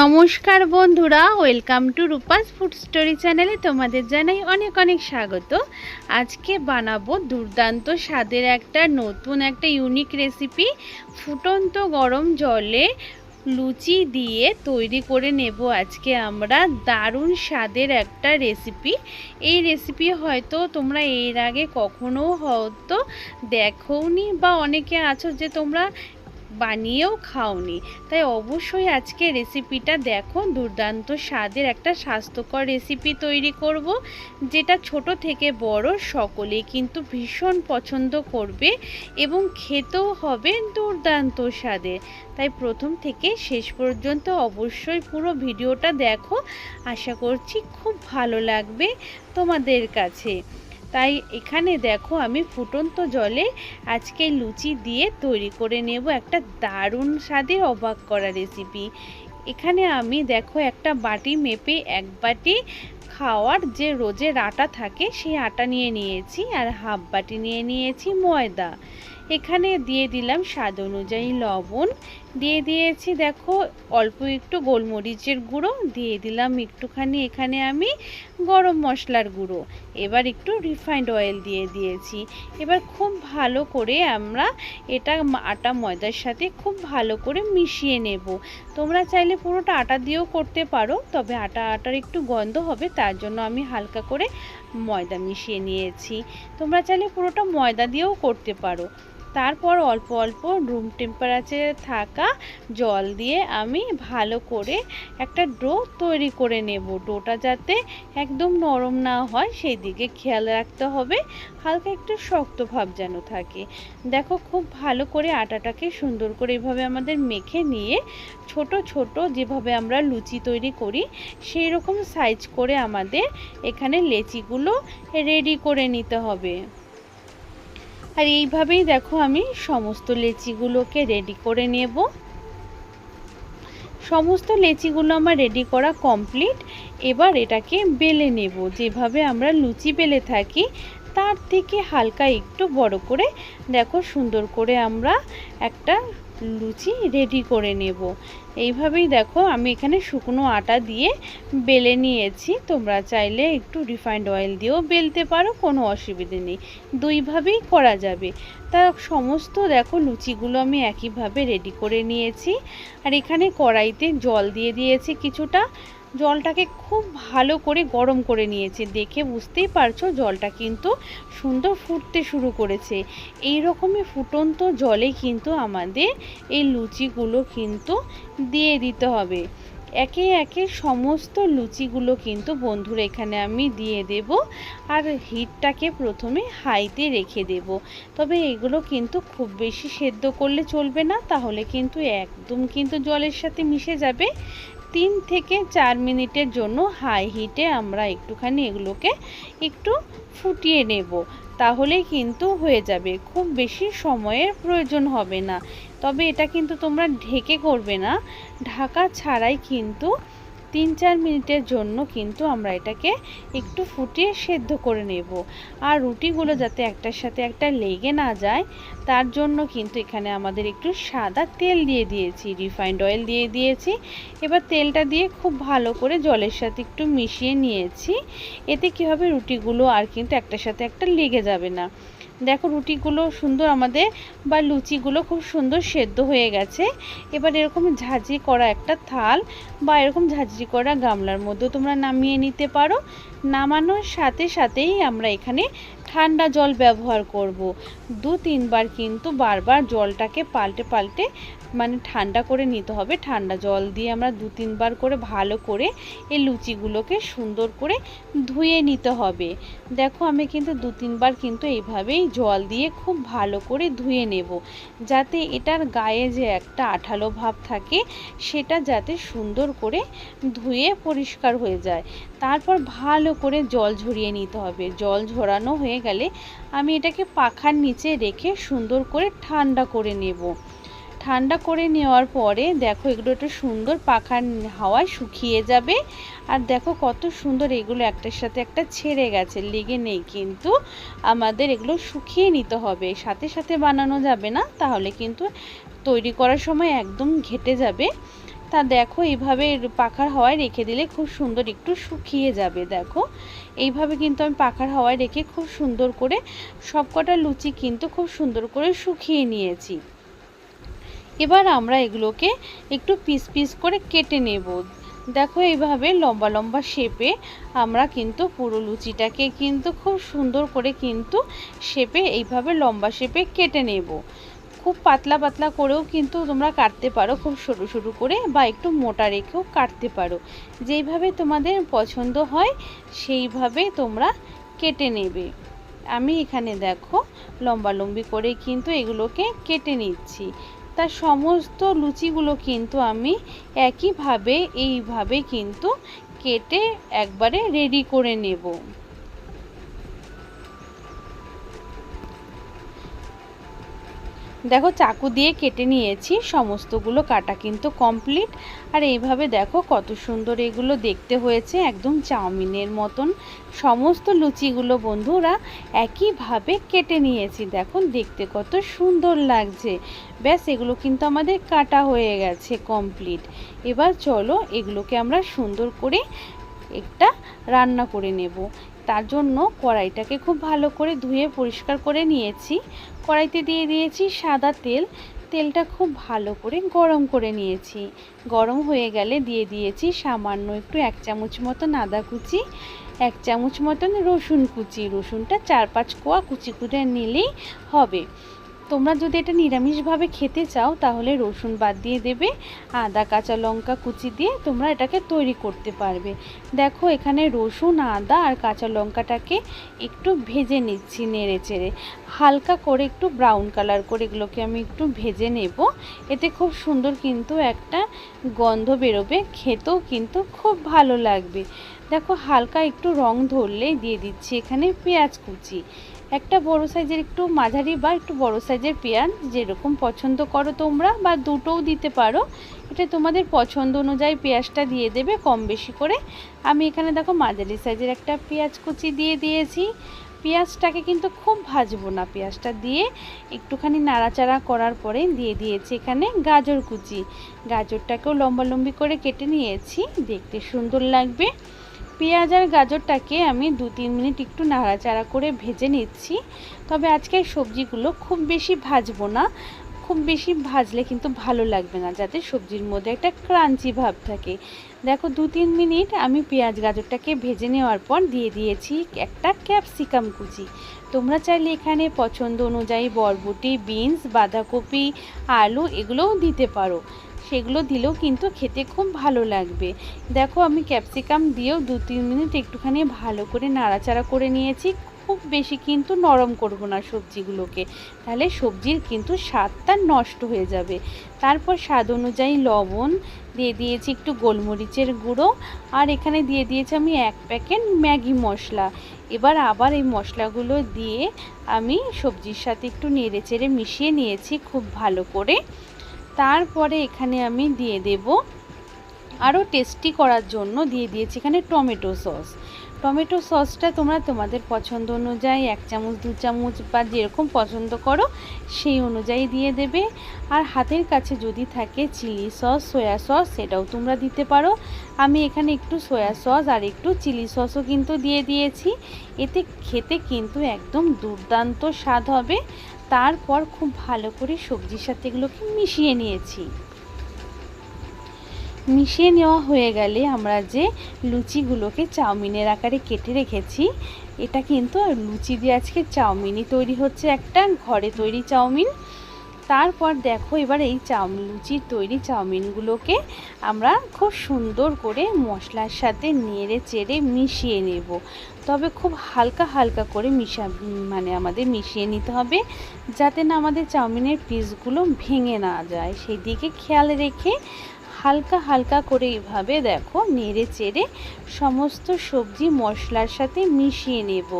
নমস্কার বন্ধুরা welcome to Rupa's food story চ্যানেলে তোমাদের জানাই অনেক অনেক স্বাগত। আজকে বানাবো দুর্দান্ত স্বাদের একটা, নতুন একটা ইউনিক রেসিপি ফুটন্ত গরম জলে লুচি দিয়ে তৈরি করে নেব আজকে আমরা। দারুণ স্বাদের একটা রেসিপি এই রেসিপি হয়তো তোমরা এর আগে কখনো হয়তো দেখোনি বা অনেকে আছো যে তোমরা বানিয়েও খাওনি। তাই অবশ্যই আজকে রেসিপিটা দেখো, দুর্দান্ত স্বাদের একটা স্বাস্থ্যকর রেসিপি তৈরি করব, যেটা ছোট থেকে বড় সকলেই কিন্তু ভীষণ পছন্দ করবে এবং খেতেও হবে দুর্দান্ত স্বাদের তাই প্রথম থেকে শেষ পর্যন্ত অবশ্যই পুরো ভিডিওটা দেখো। আশা করছি খুব ভালো লাগবে তোমাদের কাছে। তাই এখানে দেখো আমি ফুটন্ত জলে আজকে লুচি দিয়ে তৈরি করে নেব একটা দারুণ স্বাদে অবাক করা রেসিপি এখানে আমি দেখো একটা বাটি মেপে এক বাটি খাওয়ার যে রোজের আটা থাকে, সেই আটা নিয়ে নিয়েছি আর হাফ বাটি নিয়ে নিয়েছি ময়দা। এখানে দিয়ে দিলাম স্বাদ অনুযায়ী লবণ। দিয়ে দিয়েছি দেখো অল্প একটু গোলমরিচের গুঁড়ো, দিয়ে দিলাম একটুখানি এখানে আমি গরম মশলার গুঁড়ো। এবার একটু রিফাইন্ড অয়েল দিয়ে দিয়েছি। এবার খুব ভালো করে আমরা এটা আটা ময়দার সাথে খুব ভালো করে মিশিয়ে নেব। তোমরা চাইলে পুরোটা আটা দিয়েও করতে পারো, তবে আটা, আটার একটু গন্ধ হবে তার জন্য আমি হালকা করে ময়দা মিশিয়ে নিয়েছি। তোমরা চাইলে পুরোটা ময়দা দিয়েও করতে পারো। তারপর অল্প অল্প রুম টেম্পারেচারে থাকা জল দিয়ে আমি ভালো করে একটা ডো তৈরি করে নেব। ডোটা যাতে একদম নরম না হয় সেই দিকে খেয়াল রাখতে হবে। হালকা একটু শক্ত ভাব যেন থাকে। দেখো খুব ভালো করে আটাটাকে সুন্দর করে এভাবে আমাদের মেখে নিয়ে ছোট ছোট যেভাবে আমরা লুচি তৈরি করি সেই রকম সাইজ করে আমাদের এখানে লেচিগুলো রেডি করে নিতে হবে। আর এইভাবেই দেখো আমি সমস্ত লেচিগুলোকে রেডি করে নেব। সমস্ত লেচিগুলো আমার রেডি করা কমপ্লিট এবার এটাকে বেলে নেব। যেভাবে আমরা লুচি বেলে থাকি, তার থেকে হালকা একটু বড় করে দেখো সুন্দর করে আমরা একটা লুচি রেডি করে নেব। এইভাবেই দেখো আমি এখানে শুকনো আটা দিয়ে বেলে নিয়েছি। তোমরা চাইলে একটু রিফাইন্ড অয়েল দিয়েও বেলতে পারো, কোনো অসুবিধে নেই। দুইভাবেই করা যাবে। তা সমস্ত দেখো লুচিগুলো আমি একইভাবে রেডি করে নিয়েছি। আর এখানে কড়াইতে জল দিয়ে দিয়েছি কিছুটা। জলটাকে খুব ভালো করে গরম করে নিয়েছে। দেখে বুঝতেই পারছ জলটা কিন্তু সুন্দর ফুটতে শুরু করেছে। এই রকমই ফুটন্ত জলে কিন্তু আমাদের এই লুচিগুলো কিন্তু দিয়ে দিতে হবে। একে একে সমস্ত লুচিগুলো কিন্তু বন্ধুরা এখানে আমি দিয়ে দেব আর হিটটাকে প্রথমে হাইতে রেখে দেব। তবে এগুলো কিন্তু খুব বেশি সেদ্ধ করলে চলবে না, তাহলে কিন্তু একদম কিন্তু জলের সাথে মিশে যাবে। তিন থেকে চার মিনিটের জন্য হাই হিটে আমরা একটুখানি এগুলোকে একটু ফুটিয়ে নেব। তাহলে কিন্তু হয়ে যাবে। খুব বেশি সময়ের প্রয়োজন হবে না। তবে এটা কিন্তু তোমরা ঢেকে করবে না। ঢাকা ছাড়াই কিন্তু তিন চার মিনিটের জন্য কিন্তু আমরা এটাকে একটু ফুটিয়ে সেদ্ধ করে নেব। আর রুটিগুলো যাতে একটার সাথে একটা লেগে না যায়, তার জন্য কিন্তু এখানে আমাদের একটু সাদা তেল দিয়ে দিয়েছি রিফাইন্ড অয়েল দিয়ে দিয়েছি। এবার তেলটা দিয়ে খুব ভালো করে জলের সাথে একটু মিশিয়ে নিয়েছি। এতে কী হবে, রুটিগুলো আর কিন্তু একটার সাথে একটা লেগে যাবে না। দেখো রুটিগুলো সুন্দর আমাদের, বা লুচিগুলো খুব সুন্দর সেদ্ধ হয়ে গেছে। এবার এরকম ঝাঁঝি করা একটা থাল, বা এরকম ঝাঁঝরি করা গামলার মধ্যে তোমরা নামিয়ে নিতে পারো। নামানোর সাথে সাথেই আমরা এখানে ঠান্ডা জল ব্যবহার করব। দু, তিনবার কিন্তু বারবার জলটাকে পাল্টে পাল্টে মানে ঠান্ডা করে নিতে হবে। ঠান্ডা জল দিয়ে আমরা দু, তিনবার করে ভালো করে এই লুচিগুলোকে সুন্দর করে ধুয়ে নিতে হবে। দেখো আমি কিন্তু দু, তিনবার কিন্তু এইভাবেই জল দিয়ে খুব ভালো করে ধুয়ে নেব। যাতে এটার গায়ে যে একটা আঠালো ভাব থাকে, সেটা যাতে সুন্দর করে ধুয়ে পরিষ্কার হয়ে যায়। তারপর ভালো করে জল ঝরিয়ে নিতে হবে। জল ঝরানো হয়ে গেলে আমি এটাকে পাখার নিচে রেখে সুন্দর করে ঠান্ডা করে নেব। ঠান্ডা করে নেওয়ার পরে দেখো এগুলো একটু সুন্দর পাখার হাওয়ায় শুকিয়ে যাবে। আর দেখো কত সুন্দর এগুলো একটার সাথে একটা ছেড়ে গেছে, লেগে নেই। কিন্তু আমাদের এগুলো শুকিয়ে নিতে হবে। সাথে সাথে বানানো যাবে না, তাহলে কিন্তু তৈরি করার সময় একদম ঘেটে যাবে। তা দেখো, এইভাবে পাখার হাওয়ায় রেখে দিলে খুব সুন্দর একটু শুকিয়ে যাবে, দেখো। এইভাবে কিন্তু আমি পাখার হাওয়ায় রেখে খুব সুন্দর করে সবকটা লুচি কিন্তু খুব সুন্দর করে শুকিয়ে নিয়েছি। এবার আমরা এগুলোকে একটু পিস পিস করে কেটে নেব। দেখো, এইভাবে লম্বা লম্বা শেপে আমরা কিন্তু পুরো লুচিটাকে কিন্তু খুব সুন্দর করে কিন্তু শেপে, এইভাবে লম্বা শেপে কেটে নেব। খুব পাতলা পাতলা করেও কিন্তু তোমরা কাটতে পারো, খুব সরু সরু করে বা একটু মোটা রেখেও কাটতে পারো। যেইভাবে তোমাদের পছন্দ হয়, সেইভাবে তোমরা কেটে নেবে। আমি এখানে দেখো লম্বা লম্বি করে কিন্তু এগুলোকে কেটে নিচ্ছি। তার সমস্ত লুচিগুলো কিন্তু আমি একইভাবে, এইভাবে কিন্তু কেটে একবারে রেডি করে নেব। দেখো চাকু দিয়ে কেটে নিয়েছি, সমস্তগুলো কাটা কিন্তু কমপ্লিট আর এইভাবে দেখো কত সুন্দর এগুলো দেখতে হয়েছে, একদম চাউমিনের মতন। সমস্ত লুচিগুলো বন্ধুরা একইভাবে কেটে নিয়েছি, দেখো দেখতে কত সুন্দর লাগছে। ব্যাস, এগুলো কিন্তু আমাদের কাটা হয়ে গেছে কমপ্লিট এবার চলো এগুলোকে আমরা সুন্দর করে একটা রান্না করে নেব। তার জন্য কড়াইটাকে খুব ভালো করে ধুয়ে পরিষ্কার করে নিয়েছি। কড়াইতে দিয়ে দিয়েছি সাদা তেল। তেলটা খুব ভালো করে গরম করে নিয়েছি। গরম হয়ে গেলে দিয়ে দিয়েছি সামান্য একটু এক চামচ মতন আদা কুচি, এক চামচ মতন রসুন কুচি। রসুনটা চার পাঁচ কোয়া কুচি করে নিলেই হবে। তোমরা যদি এটা নিরামিষভাবে খেতে চাও, তাহলে রসুন বাদ দিয়ে দেবে, আদা, কাঁচা লঙ্কা কুচি দিয়ে তোমরা এটাকে তৈরি করতে পারবে। দেখো, এখানে রসুন, আদা আর কাঁচা লঙ্কাটাকে একটু ভেজে নিচ্ছি নেড়ে চেড়ে। হালকা করে একটু ব্রাউন কালার করে এগুলোকে আমি একটু ভেজে নেব। এতে খুব সুন্দর কিন্তু একটা গন্ধ বেরোবে, খেতেও কিন্তু খুব ভালো লাগবে। দেখো, হালকা একটু রং ধরলে দিয়ে দিচ্ছি এখানে পেঁয়াজ কুচি। একটা বড় সাইজের একটু মাঝারি বা একটু বড় সাইজের পেঁয়াজ যেরকম পছন্দ করো তোমরা বা দুটোও দিতে পারো। এটা তোমাদের পছন্দ অনুযায়ী পেঁয়াজটা দিয়ে দেবে কম বেশি করে। আমি এখানে দেখো মাঝারি সাইজের একটা পেঁয়াজ কুচি দিয়ে দিয়েছি। পেঁয়াজটাকে কিন্তু খুব ভাজবো না পেঁয়াজটা দিয়ে। একটুখানি নাড়াচাড়া করার পরে দিয়ে দিয়েছি এখানে গাজর কুচি। গাজরটাকেও লম্বা লম্বি করে কেটে নিয়েছি। দেখতে সুন্দর লাগবে। পেঁয়াজ আর গাজরটাকে আমি দু তিন মিনিট একটু নাড়াচাড়া করে ভেজে নিচ্ছি। তবে আজকের সবজিগুলো খুব বেশি ভাজবো না। খুব বেশি ভাজলে কিন্তু ভালো লাগবে না, যাতে সবজির মধ্যে একটা ক্রাঞ্চি ভাব থাকে। দেখো, দু তিন মিনিট আমি পেঁয়াজ, গাজরটাকে ভেজে নেওয়ার পর দিয়ে দিয়েছি একটা ক্যাপসিকাম কুচি। তোমরা চাইলে এখানে পছন্দ অনুযায়ী বরবটি, বিনস, বাঁধাকপি, আলু এগুলোও দিতে পারো। সেগুলো দিলেও কিন্তু খেতে খুব ভালো লাগবে। দেখো আমি ক্যাপসিকাম দিয়েও দু তিন মিনিট একটুখানি ভালো করে নাড়াচাড়া করে নিয়েছি। খুব বেশি কিন্তু নরম করব না সবজিগুলোকে। তাহলে সবজির কিন্তু স্বাদটা নষ্ট হয়ে যাবে। তারপর স্বাদ অনুযায়ী লবণ, দিয়ে দিয়েছি একটু গোলমরিচের গুঁড়ো, আর এখানে দিয়ে দিয়েছি আমি এক প্যাকেট ম্যাগি মশলা। এবার আবার এই মশলাগুলো দিয়ে আমি সবজির সাথে একটু নেড়ে চেড়ে মিশিয়ে নিয়েছি খুব ভালো করে। তারপরে এখানে আমি দিয়ে দেব আরও টেস্টি করার জন্য দিয়ে দিয়েছি এখানে টমেটো সস। টমেটো সসটা তোমরা তোমাদের পছন্দ অনুযায়ী এক চামচ, দু চামচ বা যেরকম পছন্দ করো, সেই অনুযায়ী দিয়ে দেবে। আর হাতের কাছে যদি থাকে চিলি সস, সয়া সস, সেটাও তোমরা দিতে পারো। আমি এখানে একটু সয়া সস আর একটু চিলি সসও কিন্তু দিয়ে দিয়েছি। এতে খেতে কিন্তু একদম দুর্দান্ত স্বাদ হবে। তারপর খুব ভালো করে সবজির সাথে এগুলোকে মিশিয়ে নিয়েছি। মিশিয়ে নেওয়া হয়ে গেলে আমরা যে লুচিগুলোকে চাউমিনের আকারে কেটে রেখেছি, এটা কিন্তু লুচি দিয়ে আজকে চাউমিনই তৈরি হচ্ছে। একটা ঘরে তৈরি চাউমিন। তারপর দেখো এবার এই চাউমিন লুচির তৈরি চাউমিনগুলোকে আমরা খুব সুন্দর করে মশলার সাথে নেড়ে চেড়ে মিশিয়ে নেব। তবে খুব হালকা হালকা করে মিশা মানে আমাদের মিশিয়ে নিতে হবে, যাতে না আমাদের চাউমিনের পিসগুলো ভেঙে না যায়। সেই দিকে খেয়াল রেখে হালকা হালকা করে এইভাবে দেখো নেড়ে চেড়ে সমস্ত সবজি মশলার সাথে মিশিয়ে নেব।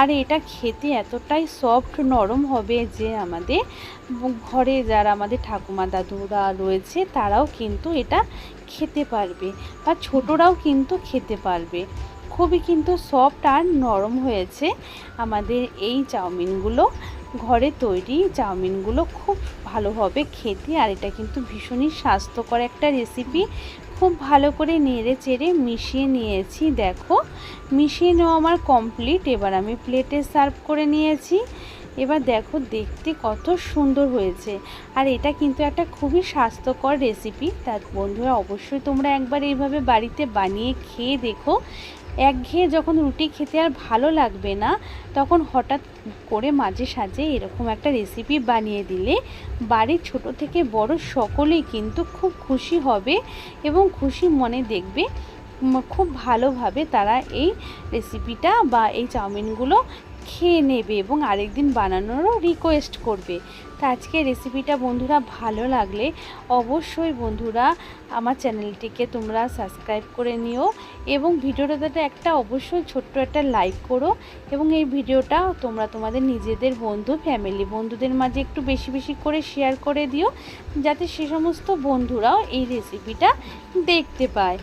আর এটা খেতে এতটাই সফট নরম হবে যে আমাদের ঘরে যারা আমাদের ঠাকুমা দাদুরা রয়েছে তারাও কিন্তু এটা খেতে পারবে বা ছোটরাও কিন্তু খেতে পারবে। খুবই কিন্তু সফট আর নরম হয়েছে। আমাদের এই চাউমিনগুলো, ঘরে তৈরি চাউমিনগুলো খুব ভালোভাবে খেতে, আর এটা কিন্তু ভীষণই স্বাস্থ্যকর একটা রেসিপি খুব ভালো করে নেড়ে চেড়ে মিশিয়ে নিয়েছি, দেখো। মিশিয়ে নেওয়া আমার কমপ্লিট এবার আমি প্লেটে সার্ভ করে নিয়েছি। এবার দেখো দেখতে কত সুন্দর হয়েছে। আর এটা কিন্তু একটা খুবই স্বাস্থ্যকর রেসিপি তার বন্ধুরা, অবশ্যই তোমরা একবার এইভাবে বাড়িতে বানিয়ে খেয়ে দেখো। একঘেয়ে যখন রুটি খেতে আর ভালো লাগবে না, তখন হঠাৎ করে মাঝে সাঝে এরকম একটা রেসিপি বানিয়ে দিলে বাড়ির ছোট থেকে বড় সকলেই কিন্তু খুব খুশি হবে এবং খুশি মনে দেখবে। খুব ভালোভাবে তারা এই রেসিপিটা বা এই চাউমিনগুলো খেয়ে নেবে এবং আরেকদিন বানানোরও রিকোয়েস্ট করবে। তো আজকে রেসিপিটা বন্ধুরা ভালো লাগলে অবশ্যই বন্ধুরা আমার চ্যানেলটিকে তোমরা সাবস্ক্রাইব করে নিও এবং ভিডিওটাতে একটা অবশ্যই ছোট্ট একটা লাইক করো এবং এই ভিডিওটা তোমরা তোমাদের নিজেদের বন্ধু ফ্যামিলি বন্ধুদের মাঝে একটু বেশি বেশি করে শেয়ার করে দিও যাতে সে সমস্ত বন্ধুরাও এই রেসিপিটা দেখতে পায়।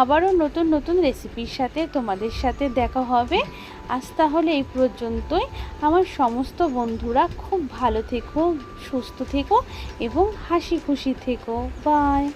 আবারও নতুন নতুন রেসিপির সাথে তোমাদের সাথে দেখা হবে। আজ তাহলে এই পর্যন্তই। আমার সমস্ত বন্ধুরা খুব ভালো থেকো, সুস্থ থেকো এবং হাসি খুশি থেকো। বাই